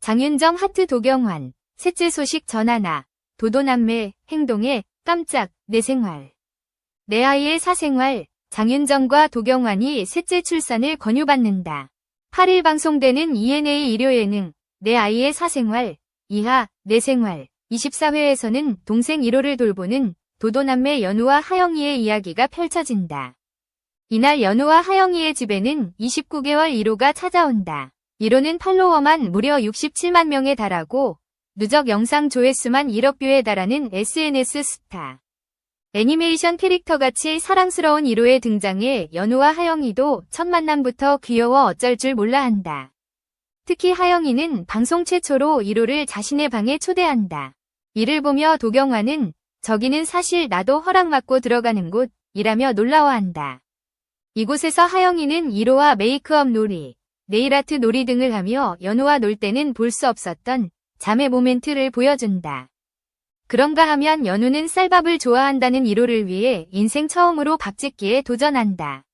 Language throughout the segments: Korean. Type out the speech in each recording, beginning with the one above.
장윤정 하트 도경환, 셋째 소식 전하나, 도도남매, 행동에, 깜짝, 내 생활. 내 아이의 사생활, 장윤정과 도경환이 셋째 출산을 권유받는다. 8일 방송되는 ENA 일요 예능, 내 아이의 사생활, 이하, 내 생활, 24회에서는 동생 1호를 돌보는 도도남매 연우와 하영이의 이야기가 펼쳐진다. 이날 연우와 하영이의 집에는 29개월 1호가 찾아온다. 1호는 팔로워만 무려 67만 명에 달하고 누적 영상 조회수만 1억 뷰에 달하는 SNS 스타. 애니메이션 캐릭터같이 사랑스러운 1호의 등장에 연우와 하영이도 첫 만남부터 귀여워 어쩔 줄 몰라 한다. 특히 하영이는 방송 최초로 1호를 자신의 방에 초대한다. 이를 보며 도경화는 저기는 사실 나도 허락받고 들어가는 곳이라며 놀라워한다. 이곳에서 하영이는 1호와 메이크업 놀이, 네일아트 놀이 등을 하며 연우와 놀 때는 볼 수 없었던 자매 모멘트를 보여준다. 그런가 하면 연우는 쌀밥을 좋아한다는 1호를 위해 인생 처음으로 밥 짓기에 도전한다.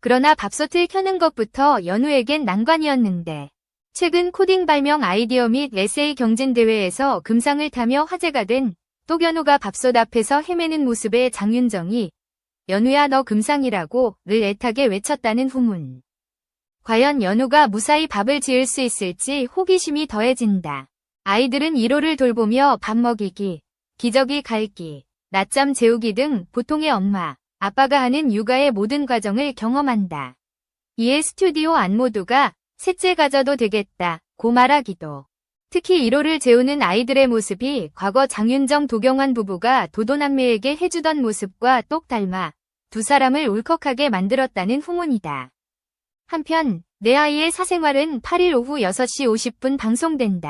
그러나 밥솥을 켜는 것부터 연우에겐 난관이었는데 최근 코딩 발명 아이디어 및 에세이 경진대회에서 금상을 타며 화제가 된 또견우가 밥솥 앞에서 헤매는 모습에 장윤정이 연우야 너 금상이라고 를 애타게 외쳤다는 후문. 과연 연우가 무사히 밥을 지을 수 있을지 호기심이 더해진다. 아이들은 1호를 돌보며 밥 먹이기, 기저귀 갈기, 낮잠 재우기 등 보통의 엄마, 아빠가 하는 육아의 모든 과정을 경험한다. 이에 스튜디오 안모두가 셋째 가져도 되겠다, 고 말하기도. 특히 1호를 재우는 아이들의 모습이 과거 장윤정 도경환 부부가 도도남매에게 해주던 모습과 똑 닮아 두 사람을 울컥하게 만들었다는 후문이다. 한편 내 아이의 사생활은 8일 오후 6시 50분 방송된다.